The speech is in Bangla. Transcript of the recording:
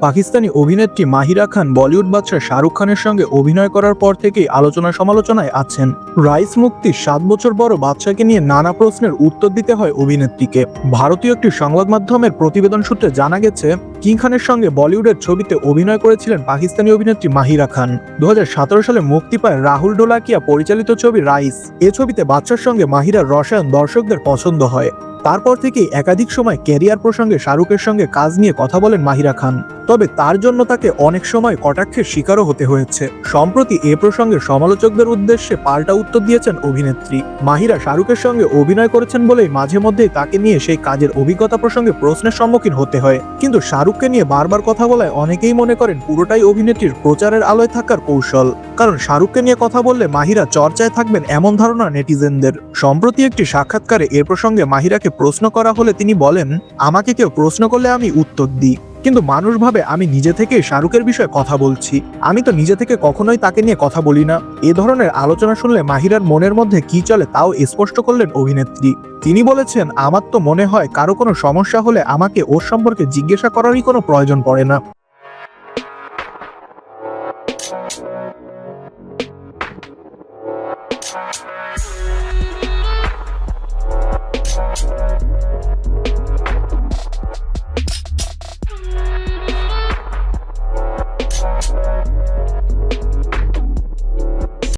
পাকিস্তানি অভিনেত্রী মাহিরা খান বলিউড বাদশাহ শাহরুখ খানের সঙ্গে অভিনয় করার পর থেকেই আলোচনা সমালোচনায় আছেন। রাইস মুক্তির সাত বছর বড় বাদশাকে নিয়ে নানা প্রশ্নের উত্তর দিতে হয় অভিনেত্রীকে। ভারতীয় একটি সংবাদ মাধ্যমের প্রতিবেদন সূত্রে জানা গেছে কিং খানের সঙ্গে বলিউডের ছবিতে অভিনয় করেছিলেন পাকিস্তানি অভিনেত্রী মাহিরা খান। দু সালে মুক্তি পায় রাহুল ডোলাকিয়া পরিচালিত ছবি রাইস। এ ছবিতে বাচ্চার সঙ্গে মাহিরার রসায়ন দর্শকদের পছন্দ হয়। তারপর থেকেই একাধিক সময় ক্যারিয়ার প্রসঙ্গে শাহরুখের সঙ্গে কাজ নিয়ে কথা বলেন মাহিরা খান। তবে তার জন্য তাকে অনেক সময় কটাক্ষের শিকারও হতে হয়েছে। সম্প্রতি এ প্রসঙ্গে সমালোচকদের উদ্দেশ্যে পাল্টা উত্তর দিয়েছেন অভিনেত্রী। মাহিরা শাহরুখের সঙ্গে অভিনয় করেছেন বলেই মাঝে মধ্যেই তাকে নিয়ে সেই কাজের অভিজ্ঞতা প্রসঙ্গে প্রশ্নের সম্মুখীন হতে হয়। কিন্তু শাহরুখকে নিয়ে বারবার কথা বলায় অনেকেই মনে করেন পুরোটাই অভিনেত্রীর প্রচারের আলোয় থাকার কৌশল। কারণ শাহরুখকে নিয়ে কথা বললে মাহিরা চর্চায় থাকবেন এমন ধারণা নেটিজেনদের। সম্প্রতি একটি সাক্ষাৎকারে এ প্রসঙ্গে মাহিরাকে প্রশ্ন করা হলে তিনি বলেন, আমাকে কেউ প্রশ্ন করলে আমি উত্তর দিই। কিন্তু মানুষ ভাবে আমি নিজে থেকেই শাহরুখের বিষয়ে কথা বলছি। আমি তো নিজে থেকে কখনোই তাকে নিয়ে কথা বলি না। এ ধরনের আলোচনা শুনলে মাহিরার মনের মধ্যে কি চলে তাও স্পষ্ট করলেন অভিনেত্রী। তিনি বলেছেন, আমার তো মনে হয় কারও কোনো সমস্যা হলে আমাকে ওর সম্পর্কে জিজ্ঞাসা করারই কোনো প্রয়োজন পড়ে না।